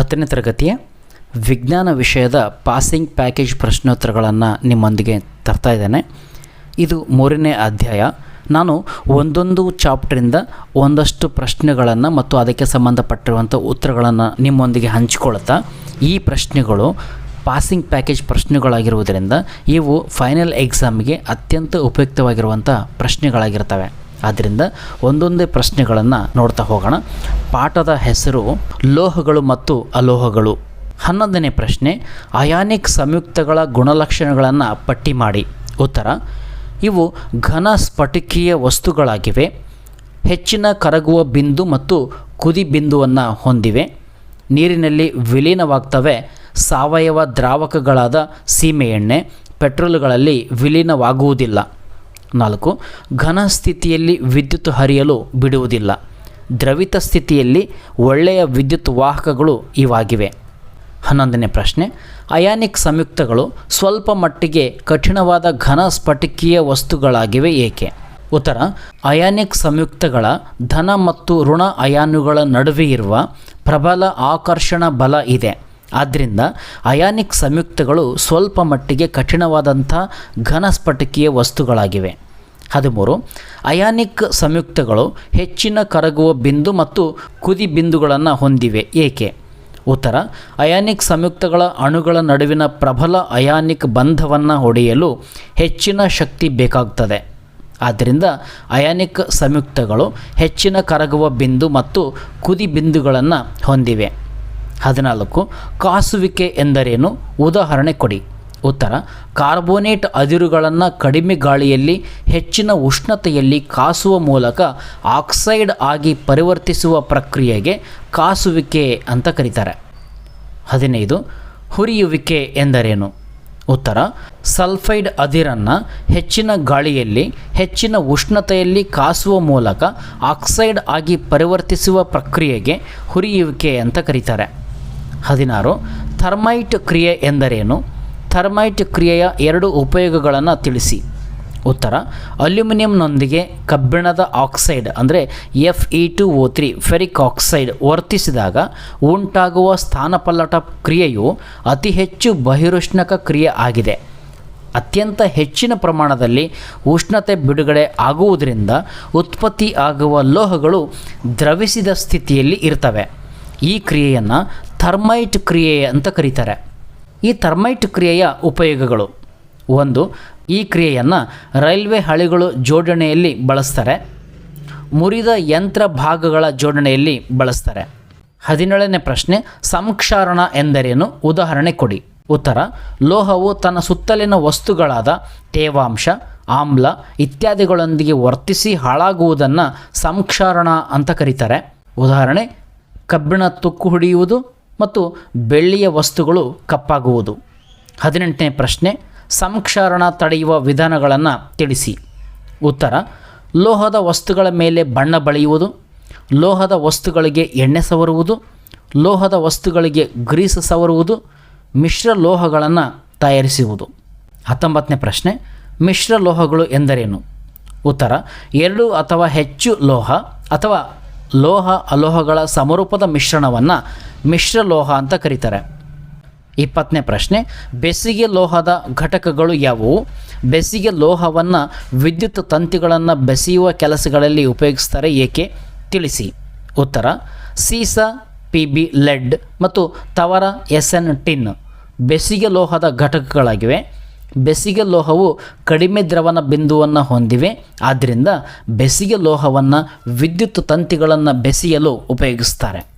ಹತ್ತನೇ ತರಗತಿಯ ವಿಜ್ಞಾನ ವಿಷಯದ ಪಾಸಿಂಗ್ ಪ್ಯಾಕೇಜ್ ಪ್ರಶ್ನೋತ್ತರಗಳನ್ನು ನಿಮ್ಮೊಂದಿಗೆ ತರ್ತಾ ಇದ್ದೇನೆ. ಇದು ಮೂರನೇ ಅಧ್ಯಾಯ. ನಾನು ಒಂದೊಂದು ಚಾಪ್ಟ್ರಿಂದ ಒಂದಷ್ಟು ಪ್ರಶ್ನೆಗಳನ್ನು ಮತ್ತು ಅದಕ್ಕೆ ಸಂಬಂಧಪಟ್ಟಿರುವಂಥ ಉತ್ತರಗಳನ್ನು ನಿಮ್ಮೊಂದಿಗೆ ಹಂಚಿಕೊಳ್ತಾ ಈ ಪ್ರಶ್ನೆಗಳು ಪಾಸಿಂಗ್ ಪ್ಯಾಕೇಜ್ ಪ್ರಶ್ನೆಗಳಾಗಿರುವುದರಿಂದ ಇವು ಫೈನಲ್ ಎಕ್ಸಾಮ್ಗೆ ಅತ್ಯಂತ ಉಪಯುಕ್ತವಾಗಿರುವಂಥ ಪ್ರಶ್ನೆಗಳಾಗಿರ್ತವೆ. ಆದ್ದರಿಂದ ಒಂದೊಂದೇ ಪ್ರಶ್ನೆಗಳನ್ನು ನೋಡ್ತಾ ಹೋಗೋಣ. ಪಾಠದ ಹೆಸರು ಲೋಹಗಳು ಮತ್ತು ಅಲೋಹಗಳು. ಹನ್ನೊಂದನೇ ಪ್ರಶ್ನೆ, ಅಯಾನಿಕ್ ಸಂಯುಕ್ತಗಳ ಗುಣಲಕ್ಷಣಗಳನ್ನು ಪಟ್ಟಿ ಮಾಡಿ. ಉತ್ತರ, ಇವು ಘನ ಸ್ಫಟಿಕೀಯ ವಸ್ತುಗಳಾಗಿವೆ. ಹೆಚ್ಚಿನ ಕರಗುವ ಬಿಂದು ಮತ್ತು ಕುದಿ ಬಿಂದುವನ್ನು ಹೊಂದಿವೆ. ನೀರಿನಲ್ಲಿ ವಿಲೀನವಾಗ್ತವೆ. ಸಾವಯವ ದ್ರಾವಕಗಳಾದ ಸೀಮೆಎಣ್ಣೆ, ಪೆಟ್ರೋಲ್ಗಳಲ್ಲಿ ವಿಲೀನವಾಗುವುದಿಲ್ಲ. ನಾಲ್ಕು, ಘನ ಸ್ಥಿತಿಯಲ್ಲಿ ವಿದ್ಯುತ್ ಹರಿಯಲು ಬಿಡುವುದಿಲ್ಲ. ದ್ರವಿತ ಸ್ಥಿತಿಯಲ್ಲಿ ಒಳ್ಳೆಯ ವಿದ್ಯುತ್ ವಾಹಕಗಳು ಇವಾಗಿವೆ. ಹನ್ನೊಂದನೇ ಪ್ರಶ್ನೆ, ಅಯಾನಿಕ್ ಸಂಯುಕ್ತಗಳು ಸ್ವಲ್ಪ ಮಟ್ಟಿಗೆ ಕಠಿಣವಾದ ಘನ ಸ್ಫಟಿಕೀಯ ವಸ್ತುಗಳಾಗಿವೆ ಏಕೆ? ಉತ್ತರ, ಅಯಾನಿಕ್ ಸಂಯುಕ್ತಗಳ ಧನ ಮತ್ತು ಋಣ ಅಯಾನುಗಳ ನಡುವೆ ಇರುವ ಪ್ರಬಲ ಆಕರ್ಷಣ ಬಲ ಇದೆ. ಆದ್ದರಿಂದ ಅಯಾನಿಕ್ ಸಂಯುಕ್ತಗಳು ಸ್ವಲ್ಪ ಮಟ್ಟಿಗೆ ಕಠಿಣವಾದಂಥ ಘನ ಸ್ಫಟಿಕೀಯ ವಸ್ತುಗಳಾಗಿವೆ. ಹದಿಮೂರು, ಅಯಾನಿಕ್ ಸಂಯುಕ್ತಗಳು ಹೆಚ್ಚಿನ ಕರಗುವ ಬಿಂದು ಮತ್ತು ಕುದಿ ಬಿಂದುಗಳನ್ನು ಹೊಂದಿವೆ. ಏಕೆ? ಉತ್ತರ, ಅಯಾನಿಕ್ ಸಂಯುಕ್ತಗಳ ಅಣುಗಳ ನಡುವಿನ ಪ್ರಬಲ ಅಯಾನಿಕ್ ಬಂಧವನ್ನು ಹೊಡೆಯಲು ಹೆಚ್ಚಿನ ಶಕ್ತಿ ಬೇಕಾಗ್ತದೆ. ಆದ್ದರಿಂದ ಅಯಾನಿಕ್ ಸಂಯುಕ್ತಗಳು ಹೆಚ್ಚಿನ ಕರಗುವ ಬಿಂದು ಮತ್ತು ಕುದಿ ಬಿಂದುಗಳನ್ನು ಹೊಂದಿವೆ. ಹದಿನಾಲ್ಕು. ಕಾಸುವಿಕೆ ಎಂದರೇನು? ಉದಾಹರಣೆ ಕೊಡಿ. ಉತ್ತರ, ಕಾರ್ಬೋನೇಟ್ ಅದಿರುಗಳನ್ನು ಕಡಿಮೆ ಗಾಳಿಯಲ್ಲಿ, ಹೆಚ್ಚಿನ ಉಷ್ಣತೆಯಲ್ಲಿ ಕಾಸುವ ಮೂಲಕ ಆಕ್ಸೈಡ್ ಆಗಿ ಪರಿವರ್ತಿಸುವ ಪ್ರಕ್ರಿಯೆಗೆ ಕಾಸುವಿಕೆ ಅಂತ ಕರೀತಾರೆ. ಹದಿನೈದು, ಹುರಿಯುವಿಕೆ ಎಂದರೇನು? ಉತ್ತರ, ಸಲ್ಫೈಡ್ ಅದಿರನ್ನು ಹೆಚ್ಚಿನ ಗಾಳಿಯಲ್ಲಿ, ಹೆಚ್ಚಿನ ಉಷ್ಣತೆಯಲ್ಲಿ ಕಾಸುವ ಮೂಲಕ ಆಕ್ಸೈಡ್ ಆಗಿ ಪರಿವರ್ತಿಸುವ ಪ್ರಕ್ರಿಯೆಗೆ ಹುರಿಯುವಿಕೆ ಅಂತ ಕರೀತಾರೆ. ಹದಿನಾರು. ಥರ್ಮೈಟ್ ಕ್ರಿಯೆ ಎಂದರೇನು? ಥರ್ಮೈಟ್ ಕ್ರಿಯೆಯ ಎರಡು ಉಪಯೋಗಗಳನ್ನು ತಿಳಿಸಿ. ಉತ್ತರ, ಅಲ್ಯೂಮಿನಿಯಂನೊಂದಿಗೆ ಕಬ್ಬಿಣದ ಆಕ್ಸೈಡ್ ಅಂದರೆ F E two O three ferric oxide ವರ್ತಿಸಿದಾಗ ಉಂಟಾಗುವ ಸ್ಥಾನಪಲ್ಲಟ ಕ್ರಿಯೆಯು ಅತಿ ಹೆಚ್ಚು ಬಹಿರುಷ್ಣಕ ಕ್ರಿಯೆ ಆಗಿದೆ. ಅತ್ಯಂತ ಹೆಚ್ಚಿನ ಪ್ರಮಾಣದಲ್ಲಿ ಉಷ್ಣತೆ ಬಿಡುಗಡೆ ಆಗುವುದರಿಂದ ಉತ್ಪತ್ತಿ ಆಗುವ ಲೋಹಗಳು ದ್ರವಿಸಿದ ಸ್ಥಿತಿಯಲ್ಲಿ ಇರ್ತವೆ. ಈ ಕ್ರಿಯೆಯನ್ನು ಥರ್ಮೈಟ್ ಕ್ರಿಯೆ ಅಂತ ಕರೀತಾರೆ. ಈ ಥರ್ಮೈಟ್ ಕ್ರಿಯೆಯ ಉಪಯೋಗಗಳು. ಒಂದು, ಈ ಕ್ರಿಯೆಯನ್ನು ರೈಲ್ವೆ ಹಳಿಗಳು ಜೋಡಣೆಯಲ್ಲಿ ಬಳಸ್ತಾರೆ. ಮುರಿದ ಯಂತ್ರ ಭಾಗಗಳ ಜೋಡಣೆಯಲ್ಲಿ ಬಳಸ್ತಾರೆ. ಹದಿನೇಳನೇ ಪ್ರಶ್ನೆ, ಸಂಕ್ಷಾರಣ ಎಂದರೇನು? ಉದಾಹರಣೆ ಕೊಡಿ. ಉತ್ತರ, ಲೋಹವು ತನ್ನ ಸುತ್ತಲಿನ ವಸ್ತುಗಳಾದ ತೇವಾಂಶ, ಆಮ್ಲ ಇತ್ಯಾದಿಗಳೊಂದಿಗೆ ವರ್ತಿಸಿ ಹಾಳಾಗುವುದನ್ನು ಸಂಕ್ಷಾರಣ ಅಂತ ಕರೀತಾರೆ. ಉದಾಹರಣೆ, ಕಬ್ಬಿಣ ತುಕ್ಕು ಹಿಡಿಯುವುದು ಮತ್ತು ಬೆಳ್ಳಿಯ ವಸ್ತುಗಳು ಕಪ್ಪಾಗುವುದು. ಹದಿನೆಂಟನೇ ಪ್ರಶ್ನೆ, ಸಂಕ್ಷಾರಣ ತಡೆಯುವ ವಿಧಾನಗಳನ್ನು ತಿಳಿಸಿ. ಉತ್ತರ, ಲೋಹದ ವಸ್ತುಗಳ ಮೇಲೆ ಬಣ್ಣ ಬಳಿಯುವುದು, ಲೋಹದ ವಸ್ತುಗಳಿಗೆ ಎಣ್ಣೆ ಸವರುವುದು, ಲೋಹದ ವಸ್ತುಗಳಿಗೆ ಗ್ರೀಸ್ ಸವರುವುದು, ಮಿಶ್ರ ಲೋಹಗಳನ್ನು ತಯಾರಿಸುವುದು. ಹತ್ತೊಂಬತ್ತನೇ ಪ್ರಶ್ನೆ, ಮಿಶ್ರ ಲೋಹಗಳು ಎಂದರೇನು? ಉತ್ತರ, ಎರಡು ಅಥವಾ ಹೆಚ್ಚು ಲೋಹ ಅಥವಾ ಲೋಹ ಅಲೋಹಗಳ ಸಮರೂಪದ ಮಿಶ್ರಣವನ್ನು ಮಿಶ್ರ ಲೋಹ ಅಂತ ಕರೀತಾರೆ. ಇಪ್ಪತ್ತನೇ ಪ್ರಶ್ನೆ ಬೆಸಿಗೆ ಲೋಹದ ಘಟಕಗಳು ಯಾವುವು? ಬೆಸಿಗೆ ಲೋಹವನ್ನು ವಿದ್ಯುತ್ ತಂತಿಗಳನ್ನು ಬೆಸೆಯುವ ಕೆಲಸಗಳಲ್ಲಿ ಉಪಯೋಗಿಸ್ತಾರೆ ಏಕೆ? ತಿಳಿಸಿ. ಉತ್ತರ, ಸೀಸ ಪಿ ಬಿ ಲೆಡ್ ಮತ್ತು ತವರ ಎಸ್ ಎನ್ ಟಿನ್ ಬೆಸಿಗೆ ಲೋಹದ ಘಟಕಗಳಾಗಿವೆ. ಬೆಸಿಗೆ ಲೋಹವು ಕಡಿಮೆ ದ್ರವನ ಬಿಂದುವನ್ನು ಹೊಂದಿವೆ. ಆದ್ದರಿಂದ ಬೆಸಿಗೆ ಲೋಹವನ್ನು ವಿದ್ಯುತ್ ತಂತಿಗಳನ್ನು ಬೆಸೆಯಲು ಉಪಯೋಗಿಸ್ತಾರೆ.